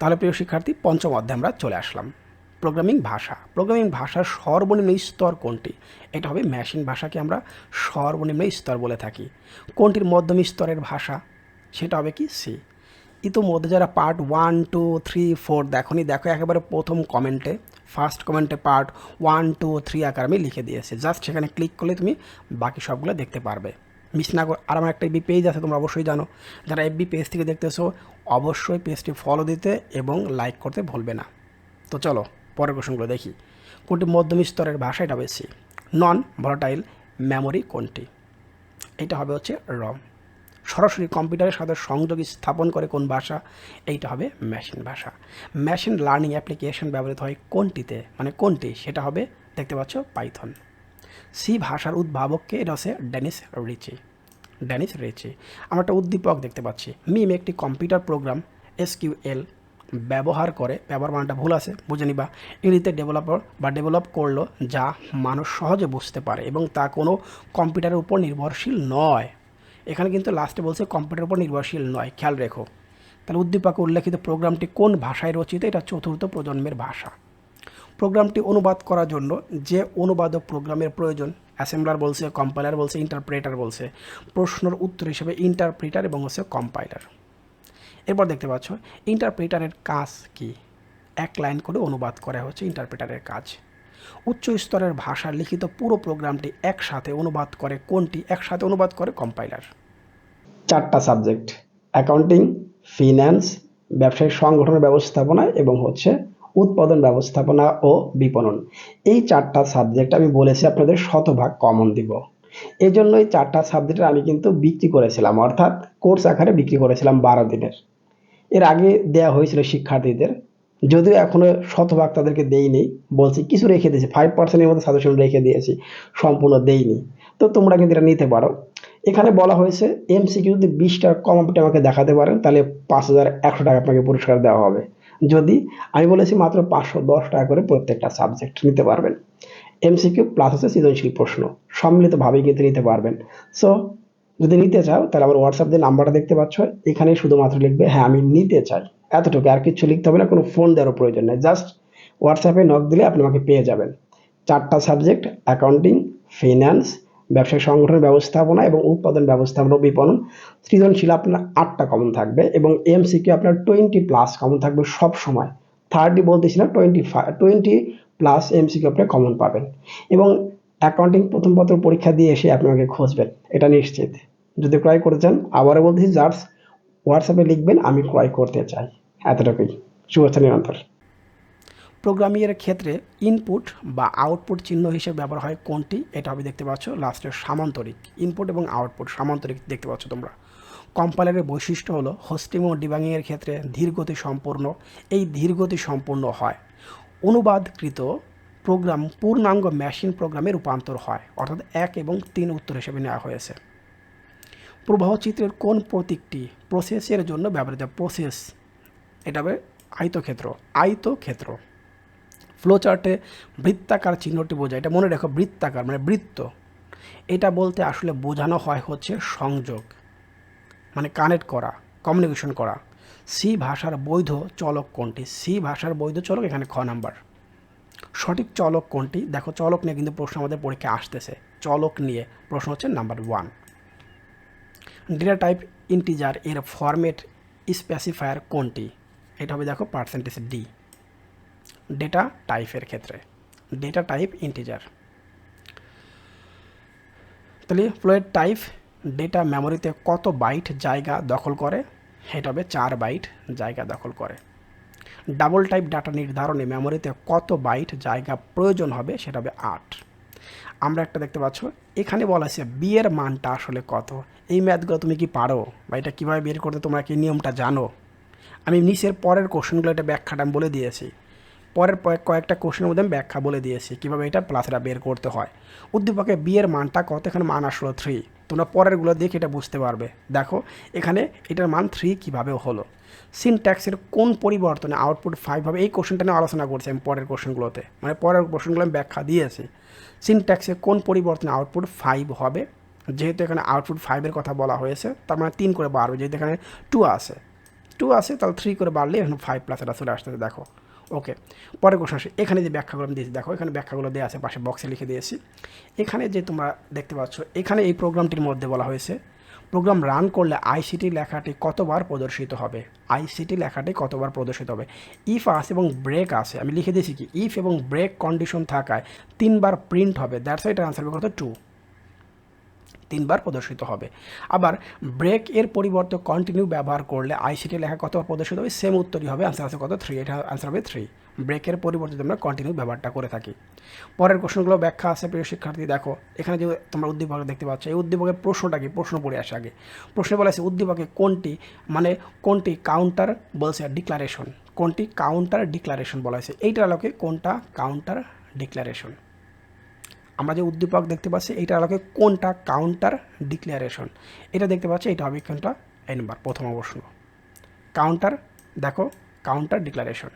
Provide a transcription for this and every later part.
তাহলে প্রিয় শিক্ষার্থী, পঞ্চম অধ্যায়ে আমরা চলে আসলাম। প্রোগ্রামিং ভাষা। প্রোগ্রামিং ভাষার সর্বনিম্ন স্তর কোনটি? এটা হবে মেশিন ভাষাকে আমরা সর্বনিম্ন স্তর বলে থাকি। কোনটির মধ্যম স্তরের ভাষা? সেটা হবে কি? সি ইতোমধ্যে যারা part one two three four দেখনি, দেখো একেবারে প্রথম কমেন্টে ফার্স্ট কমেন্টে পার্ট ওয়ান টু থ্রি আকার আমি লিখে দিয়েছি। জাস্ট সেখানে ক্লিক করলে তুমি বাকি সবগুলো দেখতে পারবে। মিস না কর আর আমার একটা এফবি পেজ আছে, তোমরা অবশ্যই জানো। যারা এফবি পেজ থেকে দেখতেছো, অবশ্যই পেজটি ফলো দিতে এবং লাইক করতে ভুলবে না। তো চলো, পরের প্রশ্নগুলো দেখি। কোনটি মধ্যম স্তরের ভাষা এটা বেশি নন ভলাটাইল মেমোরি কোনটি? এটা হবে হচ্ছে রম সরাসরি কম্পিউটারের সাথে সংযোগ স্থাপন করে কোন ভাষা? এইটা হবে মেশিন ভাষা। মেশিন লার্নিং অ্যাপ্লিকেশন ব্যবহৃত হয় কোনটিতে? মানে কোনটি? সেটা হবে, দেখতে পাচ্ছ পাইথন সি ভাষার উদ্ভাবককে এটা হচ্ছে ডেনিস রিচি ডেনিস রিচি। আমরা একটা উদ্দীপক দেখতে পাচ্ছি। মিম একটি কম্পিউটার প্রোগ্রাম, এসকিউএল, ব্যবহার করে, ব্যবহার মানটা ভুল আছে, বুঝে নিবা। ইংরেজিতে ডেভেলপার বা ডেভেলপ করল যা মানুষ সহজে বুঝতে পারে এবং তা কোনো কম্পিউটারের উপর নির্ভরশীল নয়। এখানে কিন্তু লাস্টে বলছে কম্পিউটারের উপর নির্ভরশীল নয়, খেয়াল রেখো। তাহলে উদ্দীপকে উল্লেখিত প্রোগ্রামটি কোন ভাষায় রচিত? এটা চতুর্থ প্রজন্মের ভাষা। প্রোগ্রামটি অনুবাদ করার জন্য যে অনুবাদক প্রোগ্রামের প্রয়োজন, অ্যাসেম্বলার বলছে, কম্পাইলার বলছে, ইন্টারপ্রেটার বলছে, প্রশ্নের উত্তর হিসেবে ইন্টারপ্রিটার এবং হচ্ছে কম্পাইলার। এরপর দেখতে পাচ্ছ, ইন্টারপ্রিটারের কাজ কি? এক লাইন করে অনুবাদ করা হচ্ছে ইন্টারপ্রিটারের কাজ। উচ্চ স্তরের ভাষা লিখিত পুরো প্রোগ্রামটি একসাথে অনুবাদ করে কোনটি? একসাথে অনুবাদ করে কম্পাইলার। চারটা সাবজেক্ট, অ্যাকাউন্টিং, ফিন্যান্স, ব্যবসায়িক সংগঠনের ব্যবস্থাপনা এবং হচ্ছে উৎপাদন ব্যবস্থাপনা ও বিপণন। এই চারটা সাবজেক্ট আমি বলেছি আপনাদের শতভাগ কমন দিব। এই জন্য এই চারটা সাবজেক্ট আমি কিন্তু বিক্রি করেছিলাম, অর্থাৎ কোর্স আকারে বিক্রি করেছিলাম বারো দিনের। এর আগে দেয়া হয়েছিল শিক্ষার্থীদের। যদিও এখনও শতভাগ তাদেরকে দেইনি, বলছি কিছু রেখে দিয়েছি ফাইভ পার্সেন্টের মধ্যে সাজেশন রেখে দিয়েছি, সম্পূর্ণ দেইনি। তো তোমরা কিন্তু এটা নিতে পারো। এখানে বলা হয়েছে এমসিকিউ যদি বিশটা কম আপনি আমাকে দেখাতে পারেন, তাহলে পাঁচ হাজার একশো টাকা আপনাকে পুরস্কার দেওয়া হবে। যদি আমি বলেছি মাত্র পাঁচশো দশ টাকা করে প্রত্যেকটা সাবজেক্ট নিতে পারবেন। এমসিকিউ প্লাস হচ্ছে সৃজনশীল প্রশ্ন। সম্মিলিতভাবেই কিন্তু নিতে পারবেন। সো যদি নিতে চাও, তাহলে আমার হোয়াটসঅ্যাপ যে নাম্বারটা দেখতে পাচ্ছ। এখানে শুধুমাত্র লিখবে হ্যাঁ আমি নিতে চাই। এতটুকু, আর কিছু লিখতে হবে না, কোনো ফোন দেওয়ার প্রয়োজন নেই। জাস্ট হোয়াটসঅ্যাপে নক দিলে আপনি আমাকে পেয়ে যাবেন। চারটা সাবজেক্ট অ্যাকাউন্টিং ফিন্যান্স ব্যবসায়িক সংগঠনের ব্যবস্থাপনা এবং উৎপাদন ব্যবস্থাপনা বিপণন, সৃজনশীল আপনার আটটা কমন থাকবে এবং এমসিকিউ আপনার টোয়েন্টি প্লাস কমন থাকবে সব সময়। থার্টি বলতেছি twenty five twenty plus MCQ আপনি কমন পাবেন। এবং অ্যাকাউন্টিং প্রথম পত্র পরীক্ষা দিয়ে এসে আপনাকে খুঁজবেন, এটা নিশ্চিত। যদি ক্রয় করতে চান, আবারও বলতেছি জাস্ট হোয়াটসঅ্যাপে লিখবেন, আমি ক্রয় করতে চাই। এতটুকুই। শুভেচ্ছা নিরন্তর। প্রোগ্রামিংয়ের ক্ষেত্রে ইনপুট বা আউটপুট চিহ্ন হিসেবে ব্যবহার হয় কোনটি? এটা আমি দেখতে পাচ্ছ লাস্টের সামান্তরিক ইনপুট এবং আউটপুট সামান্তরিক দেখতে পাচ্ছ তোমরা। কম্পাইলারের বৈশিষ্ট্য হলো হোস্টিং ও ডিবাঙিংয়ের ক্ষেত্রে ধীরগতি সম্পূর্ণ। এই ধীরগতি সম্পূর্ণ হয়। অনুবাদকৃত প্রোগ্রাম পূর্ণাঙ্গ মেশিন প্রোগ্রামে রূপান্তর হয়, অর্থাৎ এক এবং তিন উত্তর হিসেবে নেওয়া হয়েছে। প্রবাহ চিত্রের কোন প্রতীকটি প্রসেসের জন্য ব্যবহৃত প্রসেস এটা হবে আয়তক্ষেত্র। আয়তক্ষেত্র। ফ্লোচার্টে বৃত্তাকার চিহ্নটি বোঝায়। এটা মনে রেখো, বৃত্তাকার মানে বৃত্ত। এটা বলতে আসলে বোঝানো হয় হচ্ছে সংযোগ মানে কানেক্ট করা কমিউনিকেশন করা। সি ভাষার বৈধ চলক কোনটি? সি ভাষার বৈধ চলক এখানে খ নাম্বার। সঠিক চলক কোনটি? দেখো, চলক নিয়ে কিন্তু প্রশ্ন আমাদের পরীক্ষায় আসতেছে। চলক নিয়ে প্রশ্ন হচ্ছে number one data type integer এর ফরম্যাট স্পেসিফায়ার কোনটি? এটা হবে দেখো পার্সেন্টেজ ডি ডেটা টাইপের ক্ষেত্রে। ডেটা টাইপ ইন্টিজার তাহলে ফ্লোয়েড টাইপ ডেটা মেমোরিতে কত বাইট জায়গা দখল করে? সেটা হবে চার বাইট জায়গা দখল করে। ডাবল টাইপ ডাটা নির্ধারণে মেমোরিতে কত বাইট জায়গা প্রয়োজন হবে? সেটা হবে আট। আমরা একটা দেখতে পাচ্ছ, এখানে বলা আছে বিয়ের মানটা আসলে কত? এই ম্যাথগুলো তুমি কি পারো? বা এটা কীভাবে বের করতে তোমরা কি নিয়মটা জানো? আমি নিচের পরের কোশ্চেনগুলো এটা ব্যাখ্যাটা আমি বলে দিয়েছি। পরের কয়েকটা কোশ্চেনের মধ্যে আমি ব্যাখ্যা বলে দিয়েছি, কীভাবে এটা প্লাসটা বের করতে হয়। উদ্দীপকে বিয়ের মানটা কত? এখানে মান আসলো থ্রি তোমরা পরেরগুলো দেখে এটা বুঝতে পারবে। দেখো, এখানে এটার মান থ্রি কীভাবে হলো? সিনট্যাক্সের কোন পরিবর্তনে আউটপুট ফাইভ হবে? এই কোশ্চেনটা নিয়ে আলোচনা করছি আমি পরের কোশ্চেনগুলোতে। মানে পরের কোশ্চেনগুলো আমি ব্যাখ্যা দিয়েছি। সিনট্যাক্সে কোন পরিবর্তনে আউটপুট ফাইভ হবে? যেহেতু এখানে আউটপুট ফাইভের কথা বলা হয়েছে, তার মানে তিন করে বাড়বে যেহেতু এখানে টু আছে। টু আছে, তাহলে থ্রি করে বাড়লে এখানে ফাইভ প্লাস এটা চলে আসতেছে। দেখো ওকে পরে কোশ্চেন আসে, এখানে যে ব্যাখ্যাগুলো আমি দিয়েছি, দেখো, এখানে ব্যাখ্যাগুলো দেওয়া আছে, পাশে বক্সে লিখে দিয়েছি। এখানে যে তোমরা দেখতে পাচ্ছ, এখানে এই প্রোগ্রামটির মধ্যে বলা হয়েছে প্রোগ্রাম রান করলে আইসিটি লেখাটি কতবার প্রদর্শিত হবে? আইসিটি লেখাটি কতবার প্রদর্শিত হবে? ইফ আছে এবং ব্রেক আছে আমি লিখে দিয়েছি কি ইফ এবং ব্রেক কন্ডিশন থাকায় তিনবার প্রিন্ট হবে দ্যাটস এটার আনসার হবে কত? টু তিনবার প্রদর্শিত হবে। আবার ব্রেক এর পরিবর্তে কন্টিনিউ ব্যবহার করলে আইসিটি লেখা কতবার প্রদর্শিত হবে? সেম উত্তরই হবে আনসার আছে কত? থ্রি এটা আনসার হবে থ্রি ব্রেকের পরিবর্তে আমরা কন্টিনিউ ব্যবহারটা করে থাকি। পরের প্রশ্নগুলো ব্যাখ্যা আছে, প্রিয় শিক্ষার্থী, দেখো, এখানে যে তোমরা উদ্দীপক দেখতে পাচ্ছ, এই উদ্দীপকের প্রশ্নটা কি? প্রশ্ন পড়ে আসে আগে। প্রশ্নে বলা আছে, উদ্দীপকে কোনটি মানে কোনটি কাউন্টার বলছে ডিক্লারেশন কোনটি কাউন্টার ডিক্লারেশন বলা হয়েছে? এইটার আলোকে কোনটা কাউন্টার ডিক্লারেশন আমরা যে উদ্দীপক দেখতে পাচ্ছি, এইটার আলোকে কোনটা কাউন্টার ডিক্লারেশন এটা দেখতে পাচ্ছি, এটা হবে কোনটা? এই প্রথম প্রশ্ন কাউন্টার দেখো কাউন্টার ডিক্লারেশন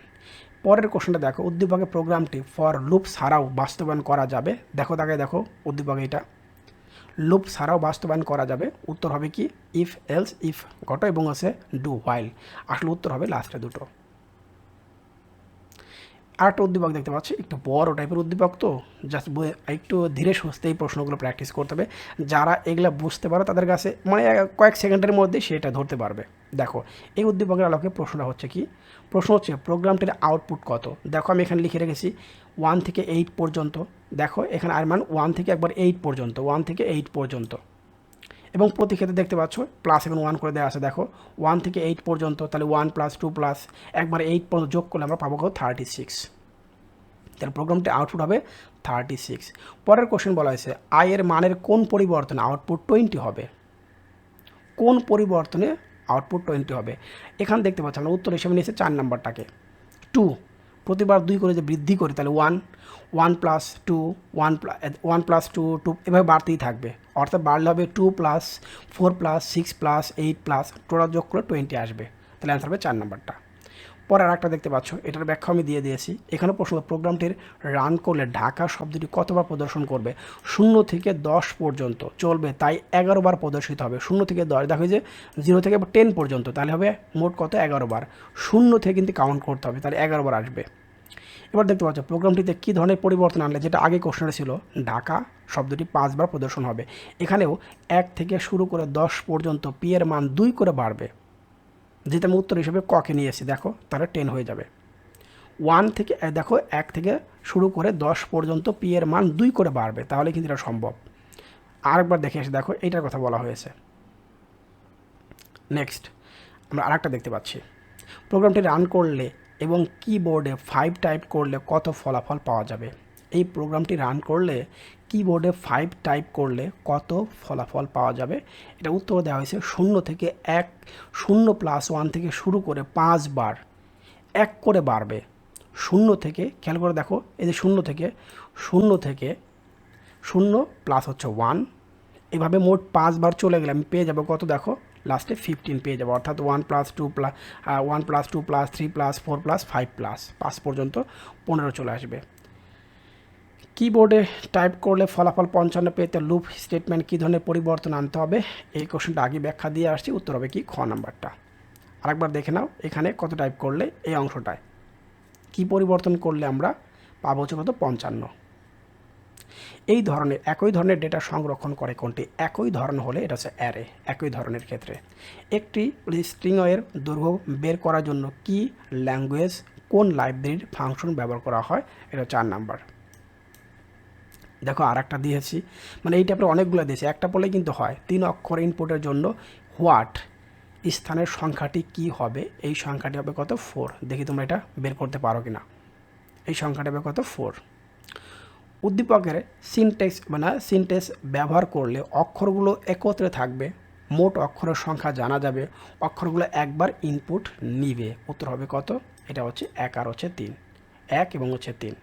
পরের কোশ্চেনটা দেখো, উদ্দীপকের প্রোগ্রামটি ফর লুপ ছাড়াও বাস্তবায়ন করা যাবে। দেখো তাকে, দেখো, উদ্দীপক এটা লুপ ছাড়াও বাস্তবায়ন করা যাবে। উত্তর হবে কি? ইফ এলস ইফ ঘট এবং আছে ডু হোয়াইল আসলে উত্তর হবে লাস্টে দুটো। আর একটা উদ্দীপক দেখতে পাচ্ছি, একটু বড় টাইপের উদ্দীপক তো জাস্ট একটু ধীরে সুস্থে এই প্রশ্নগুলো প্র্যাকটিস করতে হবে। যারা এগুলো বুঝতে পারো তাদের কাছে মানে কয়েক সেকেন্ডের মধ্যে সেটা ধরতে পারবে। দেখো, এই উদ্দীপকের আলোকে প্রশ্নটা হচ্ছে কি? প্রশ্ন হচ্ছে, প্রোগ্রামটির আউটপুট কত? দেখো, আমি এখানে লিখে রেখেছি ওয়ান থেকে এইট পর্যন্ত। দেখো, এখানে আর মান ওয়ান থেকে একবার এইট পর্যন্ত ওয়ান থেকে এইট পর্যন্ত। এবং প্রতি ক্ষেত্রে দেখতে পাচ্ছ প্লাস এবং ওয়ান করে দেওয়া আছে, দেখো। ওয়ান থেকে এইট পর্যন্ত, তাহলে ওয়ান প্লাস টু প্লাস একবার এইট পর্যন্ত যোগ করলে আমরা পাবো থার্টি সিক্স তাহলে প্রোগ্রামটি আউটপুট হবে থার্টি সিক্স পরের কোশ্চেন বলা হয়েছে আয়ের মানের কোন পরিবর্তনে আউটপুট টোয়েন্টি হবে? কোন পরিবর্তনে আউটপুট টোয়েন্টি হবে? এখানে দেখতে পাচ্ছি, আমরা উত্তর হিসেবে নিয়েছে চার নাম্বারটাকে টু প্রতিবার দুই করে যে বৃদ্ধি করি, তাহলে one one plus two one plus one plus two two এভাবে বাড়তেই থাকবে। অর্থাৎ বাড়লে হবে two plus four plus six plus eight plus total যোগ করে টোয়েন্টি আসবে। তাহলে অ্যান্সার হবে চার নাম্বারটা। পরে আর একটা দেখতে পাচ্ছ, এটার ব্যাখ্যা আমি দিয়ে দিয়েছি। এখানে প্রশ্ন, প্রোগ্রামটির রান করলে ঢাকা শব্দটি কতবার প্রদর্শন করবে? শূন্য থেকে দশ পর্যন্ত চলবে, তাই এগারো বার প্রদর্শিত হবে। শূন্য থেকে দশ, দেখো যে জিরো থেকে টেন পর্যন্ত, তাহলে হবে মোট কত? এগারো বার। শূন্য থেকে কিন্তু কাউন্ট করতে হবে, তাহলে এগারো বার আসবে। এবার দেখতে পাচ্ছ, প্রোগ্রামটিতে কী ধরনের পরিবর্তন আনলে, যেটা আগে কোশ্চেনটা ছিল, ঢাকা শব্দটি পাঁচবার প্রদর্শন হবে। এখানেও এক থেকে শুরু করে দশ পর্যন্ত পি এর মান দুই করে বাড়বে। যেটা আমি উত্তর হিসেবে ককে নিয়েছি দেখো তাহলে টেন হয়ে যাবে। ওয়ান থেকে দেখো, এক থেকে শুরু করে দশ পর্যন্ত পি এর মান দুই করে বাড়বে, তাহলে কিন্তু এটা সম্ভব। আরেকবার দেখে এসে দেখো, এইটার কথা বলা হয়েছে। নেক্সট আমরা আরেকটা দেখতে পাচ্ছি। প্রোগ্রামটি রান করলে এবং কিবোর্ডে ফাইভ টাইপ করলে কত ফলাফল পাওয়া যাবে? এই প্রোগ্রামটি রান করলে কিবোর্ডে ফাইভ টাইপ করলে কত ফলাফল পাওয়া যাবে? এটা উত্তর দেওয়া হয়েছে শূন্য থেকে এক, শূন্য প্লাস ওয়ান থেকে শুরু করে পাঁচবার এক করে বাড়বে। শূন্য থেকে, খেয়াল করে দেখো, এই যে শূন্য থেকে শূন্য থেকে, শূন্য প্লাস হচ্ছে ওয়ান এভাবে মোট পাঁচবার চলে গেলে আমি পেয়ে যাব কত দেখো? লাস্টে ফিফটিন পেয়ে যাব, অর্থাৎ one plus two plus one plus two plus three plus four plus five plus পাঁচ পর্যন্ত পনেরো চলে আসবে। কিবোর্ডে টাইপ করলে ফলাফল পঞ্চান্ন পেতে লুপ স্টেটমেন্ট কী ধরনের পরিবর্তন আনতে হবে? এই কোশ্চেনটা আগে ব্যাখ্যা দিয়ে আসছি, উত্তর হবে কি? খ নাম্বারটা। আরেকবার দেখে নাও, এখানে কত টাইপ করলে এই অংশটায়। কি পরিবর্তন করলে আমরা পাবো হচ্ছে কত? পঞ্চান্ন। এই ধরনের, একই ধরনের ডেটা সংরক্ষণ করে কোনটি? একই ধরন হলে এটা হচ্ছে অ্যারে একই ধরনের ক্ষেত্রে। একটি স্ট্রিংয়ের দৈর্ঘ্য বের করার জন্য কি ল্যাঙ্গুয়েজ কোন লাইব্রেরির ফাংশন ব্যবহার করা হয়? এটা চার নাম্বার। দেখো আর একটা দিয়েছি। মানে এই টাইপের অনেকগুলো দিয়েছি। একটা বলে কিন্তু হয়। তিন অক্ষর ইনপুটের জন্য হোয়াট স্থানের সংখ্যাটি কি হবে? এই সংখ্যাটি হবে কত? ফোর দেখি তোমরা এটা বের করতে পারো কি না এই সংখ্যাটি হবে কত? ফোর উদ্দীপকের সিনটেক্স মানে সিনটেক্স ব্যবহার করলে অক্ষরগুলো একত্রে থাকবে। মোট অক্ষরের সংখ্যা জানা যাবে। অক্ষরগুলো একবার ইনপুট নিবে। উত্তর হবে কত? এটা হচ্ছে এক আর হচ্ছে তিন। এক এবং হচ্ছে তিন।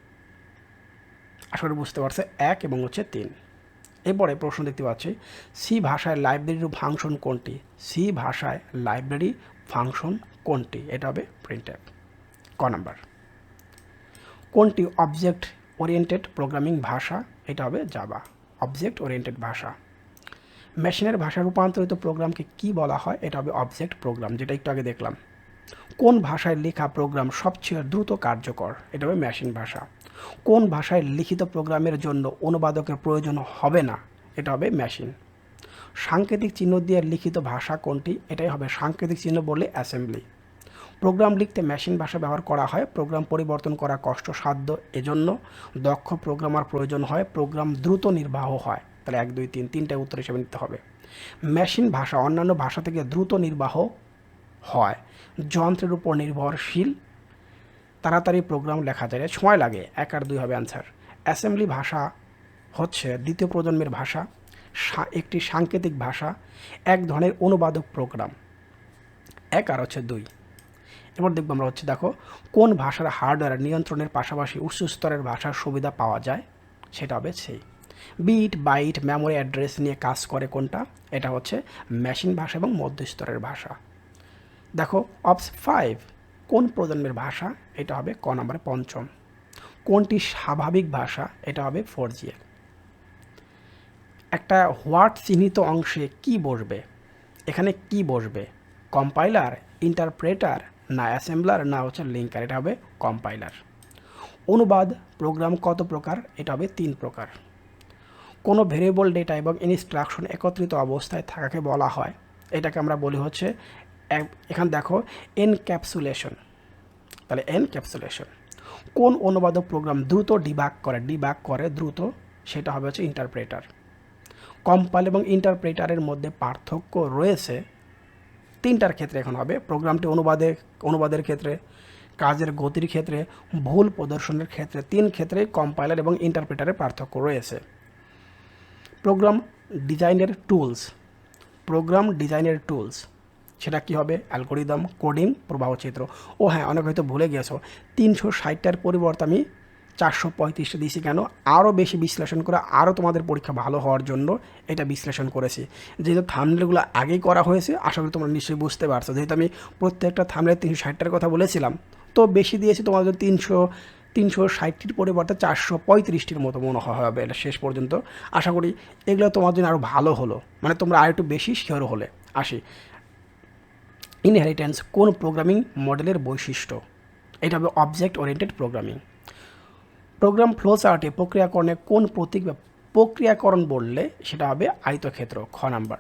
আসলে বুঝতে পারছে এক এবং হচ্ছে তিন। এরপরে প্রশ্ন দেখতে পাচ্ছি সি ভাষায় লাইব্রেরির ফাংশন কোনটি? সি ভাষায় লাইব্রেরি ফাংশন কোনটি? এটা হবে প্রিন্টার ক নাম্বার? কোনটি অবজেক্ট ওরিয়েন্টেড প্রোগ্রামিং ভাষা? এটা হবে জাবা অবজেক্ট ওরিয়েন্টেড ভাষা। মেশিনের ভাষা রূপান্তরিত প্রোগ্রামকে কি বলা হয়? এটা হবে অবজেক্ট প্রোগ্রাম যেটা একটু আগে দেখলাম। কোন ভাষায় লেখা প্রোগ্রাম সবচেয়ে দ্রুত কার্যকর? এটা হবে মেশিন ভাষা। কোন ভাষায় লিখিত প্রোগ্রামের জন্য অনুবাদকের প্রয়োজন হবে না? এটা হবে মেশিন সাংকেতিক চিহ্ন দিয়ে লিখিত ভাষা কোনটি? এটাই হবে সাংকেতিক চিহ্ন বললে অ্যাসেম্বলি প্রোগ্রাম লিখতে মেশিন ভাষা ব্যবহার করা হয়, প্রোগ্রাম পরিবর্তন করা কষ্টসাধ্য, এজন্য দক্ষ প্রোগ্রামার প্রয়োজন হয়, প্রোগ্রাম দ্রুত নির্বাহ হয়। তাহলে এক, দুই, তিন তিনটা উত্তর হিসেবে নিতে হবে। মেশিন ভাষা অন্যান্য ভাষা থেকে দ্রুত নির্বাহ হয়। যন্ত্রের উপর নির্ভরশীল তাড়াতাড়ি প্রোগ্রাম লেখা যায়, সময় লাগে, এক আর দুই হবে অ্যান্সার অ্যাসেম্বলি ভাষা হচ্ছে দ্বিতীয় প্রজন্মের ভাষা একটি সাংকেতিক ভাষা, এক ধরনের অনুবাদক প্রোগ্রাম এক আর হচ্ছে দুই। এবার দেখব আমরা হচ্ছে, দেখো, কোন ভাষার হার্ডওয়্যার নিয়ন্ত্রণের পাশাপাশি উচ্চ স্তরের ভাষার সুবিধা পাওয়া যায়? সেটা হবে সেই। বিট বাইট মেমোরি অ্যাড্রেস নিয়ে কাজ করে কোনটা? এটা হচ্ছে মেশিন ভাষা এবং মধ্যস্তরের ভাষা। দেখো অপস ফাইভ কোন প্রজন্মের ভাষা? এটা হবে ক নম্বরে পঞ্চম। কোনটি স্বাভাবিক ভাষা? এটা হবে ফোর জিএল একটা হোয়াট চিহ্নিত অংশে কি বসবে? এখানে কি বসবে? কম্পাইলার, ইন্টারপ্রেটার, না অ্যাসেম্বলার, না হচ্ছে লিঙ্কার, এটা হবে কম্পাইলার। অনুবাদ, প্রোগ্রাম কত প্রকার? এটা হবে তিন প্রকার। কোনো ভেরিয়েবল, ডেটা এবং ইনস্ট্রাকশন একত্রিত অবস্থায় থাকাকে বলা হয়। এটাকে আমরা বলি হচ্ছে এখানে দেখো এনক্যাপসুলেশন তাহলে এনক্যাপসুলেশন কোন অনুবাদক প্রোগ্রাম দ্রুত ডিবাক করে? ডিবাক করে দ্রুত, সেটা হবে হচ্ছে ইন্টারপ্রেটার কম্পাইল এবং ইন্টারপ্রেটারের মধ্যে পার্থক্য রয়েছে। তিনটার ক্ষেত্রে এখন হবে। প্রোগ্রামটি অনুবাদে, অনুবাদের ক্ষেত্রে, কাজের গতির ক্ষেত্রে, ভুল প্রদর্শনের ক্ষেত্রে, তিন ক্ষেত্রে কম্পাইলার এবং ইন্টারপ্রেটারের পার্থক্য রয়েছে। প্রোগ্রাম ডিজাইনের টুলস প্রোগ্রাম ডিজাইনের টুলস সেটা কী হবে? অ্যালগোরিদম, কোডিং প্রবাহচিত্র ও হ্যাঁ অনেক হয়তো ভুলে গেছো তিনশো ষাটটার পরিবর্তে আমি চারশো পঁয়ত্রিশটা দিয়েছি কেন? আরও বেশি বিশ্লেষণ করে আরও তোমাদের পরীক্ষা ভালো হওয়ার জন্য এটা বিশ্লেষণ করেছি। যেহেতু থামলেগুলো আগেই করা হয়েছে, আশা করি তোমরা নিশ্চয়ই বুঝতে পারছ। যেহেতু আমি প্রত্যেকটা থামলে তিনশো ষাটটার কথা বলেছিলাম, তো বেশি দিয়েছি তোমাদের তিনশো তিনশো ষাটটির পরিবর্তে চারশো পঁয়ত্রিশটির মতো মনে হবে এটা শেষ পর্যন্ত। আশা করি এগুলো তোমার জন্য আরও ভালো হলো। মানে তোমরা আর একটু বেশি শিওর হলে। আসি। ইনহেরিটেন্স কোন প্রোগ্রামিং মডেলের বৈশিষ্ট্য? এটা হবে object oriented programming program flow চার্টে প্রক্রিয়াকরণে কোন প্রতীক বা প্রক্রিয়াকরণ বললে সেটা হবে আয়তক্ষেত্র, খ নাম্বার।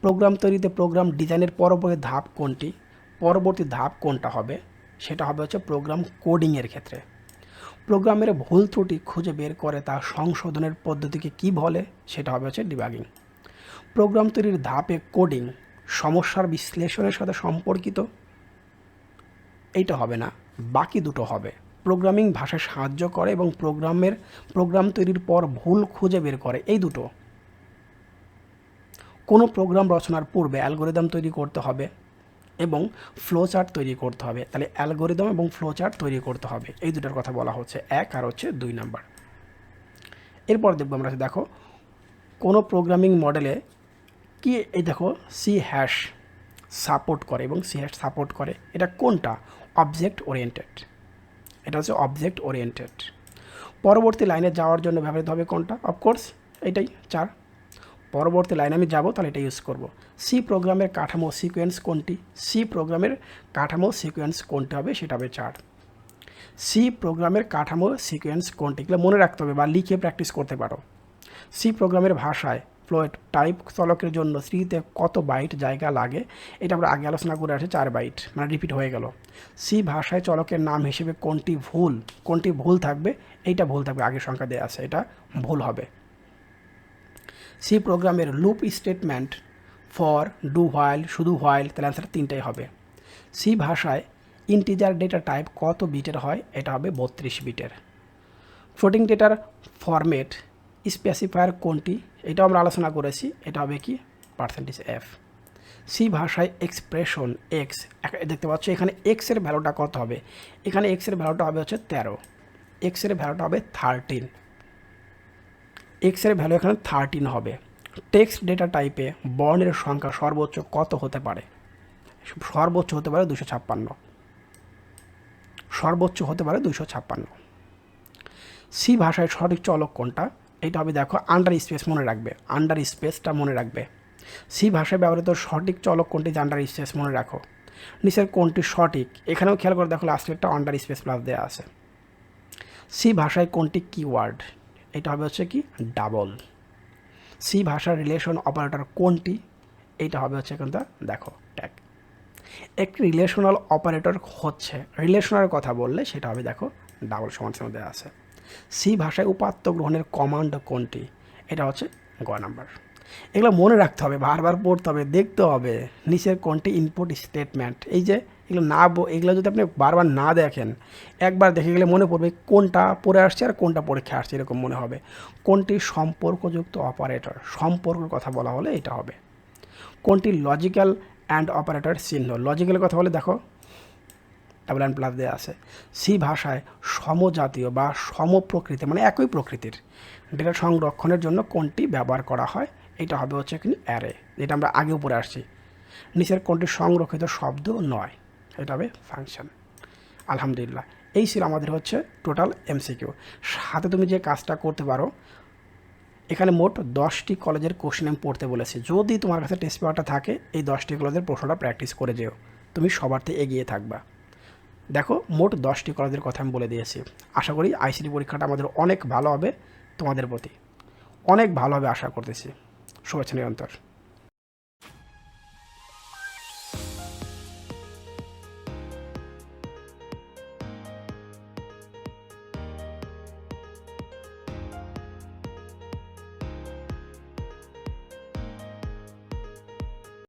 প্রোগ্রাম তৈরিতে প্রোগ্রাম ডিজাইনের পরবর্তী ধাপ কোনটি? পরবর্তী ধাপ কোনটা হবে? সেটা হবে হচ্ছে প্রোগ্রাম কোডিংয়ের ক্ষেত্রে। প্রোগ্রামের ভুল ত্রুটি খুঁজে বের করে তা সংশোধনের পদ্ধতিকে কি বলে? সেটা হবে হচ্ছে ডিবাগিং প্রোগ্রাম তৈরির ধাপে কোডিং সমস্যার বিশ্লেষণের সাথে সম্পর্কিত, এইটা হবে না। বাকি দুটো হবে। প্রোগ্রামিং ভাষায় সাহায্য করে এবং প্রোগ্রামের, প্রোগ্রাম তৈরির পর ভুল খুঁজে বের করে। এই দুটো। কোনো প্রোগ্রাম রচনার পূর্বে অ্যালগোরিদম তৈরি করতে হবে এবং ফ্লো চার্ট তৈরি করতে হবে। তাহলে অ্যালগোরিদম এবং ফ্লো চার্ট তৈরি করতে হবে। এই দুটোর কথা বলা হচ্ছে। এক আর হচ্ছে দুই নাম্বার। এরপর দেখব আমরা, দেখো, কোনো প্রোগ্রামিং মডেলে কি, এই দেখো সি হ্যাশ সাপোর্ট করে এবং সি হ্যাশ সাপোর্ট করে, এটা কোনটা? অবজেক্ট ওরিয়েন্টেড এটা হচ্ছে অবজেক্ট ওরিয়েন্টেড পরবর্তী লাইনে যাওয়ার জন্য ব্যবহৃত হবে কোনটা? অফকোর্স এটাই চার। পরবর্তী লাইনে আমি যাব, তাহলে এটা ইউজ করব। সি প্রোগ্রামের কাঠামো সিকোয়েন্স কোনটি? সি প্রোগ্রামের কাঠামো সিকোয়েন্স কোনটি হবে? সেটা হবে চার। সি প্রোগ্রামের কাঠামো সিকোয়েন্স কোনটি? এগুলো মনে রাখতে হবে বা লিখে প্র্যাকটিস করতে পারো। সি প্রোগ্রামের ভাষায় ফ্লোয়েড টাইপ চলকের জন্য স্ত্রীতে কত বাইট জায়গা লাগে, এটা আমরা আগে আলোচনা করে আসি, চার বাইট মানে রিপিট হয়ে গেল। সি ভাষায় চলকের নাম হিসেবে কোনটি ভুল কোনটি ভুল থাকবে, এইটা ভুল থাকবে, আগের সংখ্যা দেওয়া আছে, এটা ভুল হবে। সি প্রোগ্রামের loop statement for do while শুধু হোয়াইল তাহলে অ্যান্সার তিনটাই হবে। সি ভাষায় ইন্টিজার ডেটা টাইপ কত বিটের হয়, এটা হবে বত্রিশ বিটের ফ্লোটিং ডেটার ফরম্যাট স্পেসিফায়ার কোনটি? এটাও আমরা আলোচনা করেছি, এটা হবে কি? পার্সেন্টেজ এফ সি ভাষায় এক্সপ্রেশন এক্স দেখতে পাচ্ছ এখানে এক্সের ভ্যালুটা কত হবে? এখানে এক্সের ভ্যালুটা হবে হচ্ছে তেরো। এক্সের ভ্যালুটা হবে থার্টিন এক্সের ভ্যালু এখানে থার্টিন হবে। টেক্সট ডেটা টাইপে বর্ণের সংখ্যা সর্বোচ্চ কত হতে পারে? সর্বোচ্চ হতে পারে দুশো ছাপ্পান্ন। সর্বোচ্চ হতে পারে দুশো ছাপ্পান্ন। সি ভাষায় সঠিক চলক কোনটা? এটা হবে দেখো আন্ডার স্পেস মনে রাখবে। আন্ডার স্পেসটা মনে রাখবে। সি ভাষায় ব্যবহৃত সঠিক চলক কোনটি আন্ডার স্পেস মনে রাখো। নিচের কোনটি সঠিক? এখানেও খেয়াল করে দেখো লাস্টে একটা আন্ডার স্পেস প্লাস দেওয়া আছে। সি ভাষায় কোনটি কিওয়ার্ড এটা হবে হচ্ছে কি? ডাবল সি ভাষার রিলেশন অপারেটর কোনটি? এইটা হবে হচ্ছে কিন্তু দেখো ট্যাগ একটি রিলেশনাল অপারেটর হচ্ছে রিলেশনাল কথা বললে সেটা হবে দেখো ডাবল সমান সমান দেওয়া আছে। সি ভাষায় উপাত্ত গ্রহণের কমান্ড কোনটি? এটা হচ্ছে গ নাম্বার। এগুলো মনে রাখতে হবে, বারবার পড়তে হবে, দেখতে হবে নিচের কোনটি ইনপুট স্টেটমেন্ট এই যে এগুলো না এগুলো যদি আপনি বারবার না দেখেন, একবার দেখে গেলে মনে পড়বে কোনটা পড়ে আসছে আর কোনটা পরীক্ষা আসছে, এরকম মনে হবে। কোনটি সম্পর্কযুক্ত অপারেটর সম্পর্কের কথা বলা হলে এটা হবে। কোনটি লজিক্যাল অ্যান্ড অপারেটর চিহ্ন? লজিক্যালের কথা বলে দেখো। ডাবল অ্যান্ড প্লাস দেওয়া আছে। সি ভাষায় সমজাতীয় বা সমপ্রকৃতি মানে একই প্রকৃতির ডেটা সংরক্ষণের জন্য কোনটি ব্যবহার করা হয়, এটা হবে হচ্ছে কি অ্যারে যেটা আমরা আগে উপরে আসছি। নিচের কোনটি সংরক্ষিত শব্দ নয়, এটা হবে ফাংশন আলহামদুলিল্লাহ, এই ছিল আমাদের হচ্ছে টোটাল এমসিকিউ সাথে তুমি যে কাজটা করতে পারো, এখানে মোট দশটি কলেজের কোশ্চেন আমি পড়তে বলেছি। যদি তোমার কাছে টেস্ট পেপারটা থাকে, এই দশটি কলেজের প্রশ্নটা প্র্যাকটিস করে যেও। তুমি সবার থেকে এগিয়ে থাকবা। দেখো, মোট দশটি কলেজের কথা আমি বলে দিয়েছি। আশা করি আইসিটি পরীক্ষাটা আমাদের অনেক ভালো হবে তোমাদের প্রতি। অনেক ভালো হবে আশা করতেছি। শুভেচ্ছা নিরন্তর।